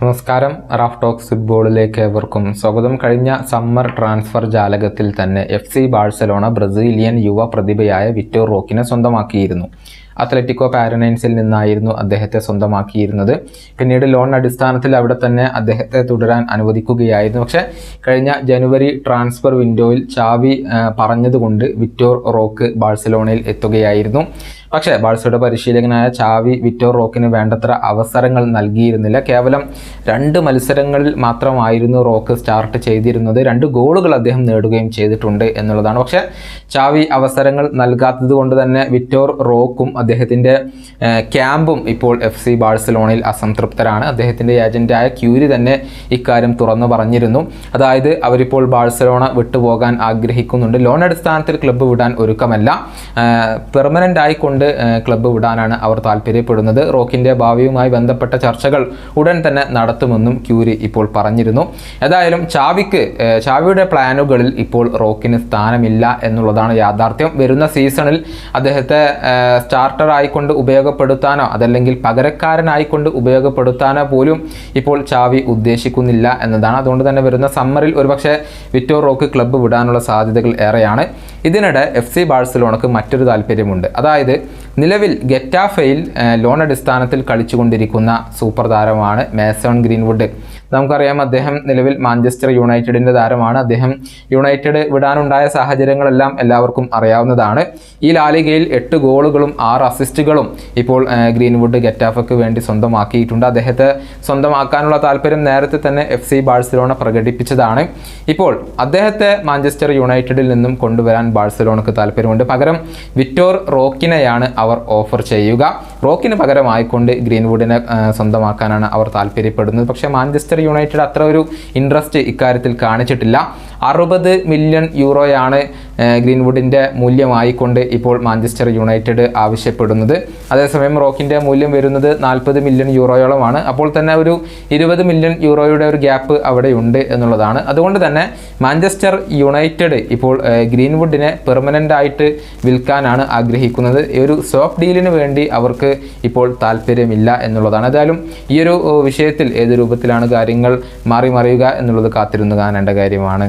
നമസ്കാരം. Raf talks ഫുട്ബോളിലേക്ക് ഏവർക്കും സ്വാഗതം. കഴിഞ്ഞ സമ്മർ ട്രാൻസ്ഫർ ജാലകത്തിൽ തന്നെ എഫ് സി ബാഴ്സലോണ ബ്രസീലിയൻ യുവ പ്രതിഭയായ വിറ്റോർ റോക്കിനെ സ്വന്തമാക്കിയിരുന്നു. അത്ലറ്റിക്കോ പാരനൈൻസിൽ നിന്നായിരുന്നു അദ്ദേഹത്തെ സ്വന്തമാക്കിയിരുന്നത്. പിന്നീട് ലോൺ അടിസ്ഥാനത്തിൽ അവിടെ തന്നെ അദ്ദേഹത്തെ തുടരാൻ അനുവദിക്കുകയായിരുന്നു. പക്ഷേ കഴിഞ്ഞ ജനുവരി ട്രാൻസ്ഫർ വിൻഡോയിൽ ചാവി പറഞ്ഞതുകൊണ്ട് വിറ്റോർ റോക്ക് ബാഴ്സലോണയിൽ എത്തുകയായിരുന്നു. പക്ഷേ ബാഴ്സയുടെ പരിശീലകനായ ചാവി വിറ്റോർ റോക്കിന് വേണ്ടത്ര അവസരങ്ങൾ നൽകിയിരുന്നില്ല. കേവലം രണ്ട് മത്സരങ്ങളിൽ മാത്രമായിരുന്നു റോക്ക് സ്റ്റാർട്ട് ചെയ്തിരുന്നത്. രണ്ട് ഗോളുകൾ അദ്ദേഹം നേടുകയും ചെയ്തിട്ടുണ്ട് എന്നുള്ളതാണ്. പക്ഷേ ചാവി അവസരങ്ങൾ നൽകാത്തത് കൊണ്ട് തന്നെ വിറ്റോർ റോക്കും അദ്ദേഹത്തിന്റെ ക്യാമ്പും ഇപ്പോൾ എഫ് സി ബാഴ്സലോണയിൽ അസംതൃപ്തരാണ്. അദ്ദേഹത്തിന്റെ ഏജന്റായ ക്യൂരി തന്നെ ഇക്കാര്യം തുറന്നു പറഞ്ഞിരുന്നു. അതായത് അവരിപ്പോൾ ബാഴ്സലോണ വിട്ടുപോകാൻ ആഗ്രഹിക്കുന്നുണ്ട്. ലോൺ അടിസ്ഥാനത്തിൽ ക്ലബ്ബ് വിടാൻ ഒരുക്കമല്ല. പെർമനന്റ് ആയിക്കൊണ്ട് ക്ലബ്ബ് വിടാനാണ് അവർ താല്പര്യപ്പെടുന്നത്. റോക്കിന്റെ ഭാവിയുമായി ബന്ധപ്പെട്ട ചർച്ചകൾ ഉടൻ തന്നെ നടത്തുമെന്നും ക്യൂരി ഇപ്പോൾ പറഞ്ഞിരുന്നു. ഏതായാലും ചാവിക്ക് ചാവിയുടെ പ്ലാനുകളിൽ ഇപ്പോൾ റോക്കിന് സ്ഥാനമില്ല എന്നുള്ളതാണ് യാഥാർത്ഥ്യം. വരുന്ന സീസണിൽ അദ്ദേഹത്തെ ഏഹ്, സ്റ്റാർട്ടർ ആയിക്കൊണ്ട് ഉപയോഗപ്പെടുത്താനോ അതല്ലെങ്കിൽ പകരക്കാരനായിക്കൊണ്ട് ഉപയോഗപ്പെടുത്താനോ പോലും ഇപ്പോൾ ചാവി ഉദ്ദേശിക്കുന്നില്ല എന്നതാണ്. അതുകൊണ്ട് തന്നെ വരുന്ന സമ്മറിൽ ഒരുപക്ഷെ വിറ്റോ റോക്ക് ക്ലബ്ബ് വിടാനുള്ള സാധ്യതകൾ ഏറെയാണ്. ഇതിനിടെ എഫ് സി ബാഴ്സലോണക്ക് മറ്റൊരു താല്പര്യമുണ്ട്. അതായത് നിലവിൽ ഗെറ്റാഫയിൽ ലോൺ അടിസ്ഥാനത്തിൽ കളിച്ചുകൊണ്ടിരിക്കുന്ന സൂപ്പർ താരമാണ് മേസോൺ ഗ്രീൻവുഡ്. നമുക്കറിയാം അദ്ദേഹം നിലവിൽ മാഞ്ചസ്റ്റർ യുണൈറ്റഡിന്റെ താരമാണ്. അദ്ദേഹം യുണൈറ്റഡ് വിടാനുണ്ടായ സാഹചര്യങ്ങളെല്ലാം എല്ലാവർക്കും അറിയാവുന്നതാണ്. ഈ ലാലികയിൽ എട്ട് ഗോളുകളും ആറ് അസിസ്റ്റുകളും ഇപ്പോൾ ഗ്രീൻവുഡ് ഗെറ്റാഫക്ക് വേണ്ടി സ്വന്തമാക്കിയിട്ടുണ്ട്. അദ്ദേഹത്തെ സ്വന്തമാക്കാനുള്ള താല്പര്യം നേരത്തെ തന്നെ എഫ് സി ബാഴ്സലോണ പ്രകടിപ്പിച്ചതാണ്. ഇപ്പോൾ അദ്ദേഹത്തെ മാഞ്ചസ്റ്റർ യുണൈറ്റഡിൽ നിന്നും കൊണ്ടുവരാൻ ബാഴ്സലോണക്ക് താല്പര്യമുണ്ട്. പകരം വിറ്റോർ റോക്കിനെയാണ് അവർ ഓഫർ ചെയ്യുക. റോക്കിന് പകരമായിക്കൊണ്ട് ഗ്രീൻവുഡിനെ സ്വന്തമാക്കാനാണ് അവർ താല്പര്യപ്പെടുന്നത്. പക്ഷേ മാഞ്ചസ്റ്റർ യുണൈറ്റഡ് അത്ര ഒരു ഇൻട്രസ്റ്റ് ഇക്കാര്യത്തിൽ കാണിച്ചിട്ടില്ല. അറുപത് മില്യൺ യൂറോയാണ് ഗ്രീൻവുഡിന്റെ മൂല്യമായിക്കൊണ്ട് ഇപ്പോൾ മാഞ്ചസ്റ്റർ യുണൈറ്റഡ് ആവശ്യപ്പെടുന്നത്. അതേസമയം റോക്കിന്റെ മൂല്യം വരുന്നത് നാൽപ്പത് മില്യൺ യൂറോയോളമാണ്. അപ്പോൾ തന്നെ ഒരു ഇരുപത് മില്യൺ യൂറോയുടെ ഒരു ഗ്യാപ്പ് അവിടെയുണ്ട് എന്നുള്ളതാണ്. അതുകൊണ്ട് തന്നെ മാഞ്ചസ്റ്റർ യുണൈറ്റഡ് ഇപ്പോൾ ഗ്രീൻവുഡിനെ പെർമനന്റ് ആയിട്ട് വിൽക്കാനാണ് ആഗ്രഹിക്കുന്നത്. ഒരു സോഫ്റ്റ് ഡീലിന് വേണ്ടി അവർക്ക് ഇപ്പോൾ താല്പര്യമില്ല എന്നുള്ളതാണ്. ഏതായാലും ഈ ഒരു വിഷയത്തിൽ ഏത് രൂപത്തിലാണ് കാര്യങ്ങൾ മാറി മറിയുക എന്നുള്ളത് കാത്തിരുന്ന് കാണേണ്ട കാര്യമാണ്.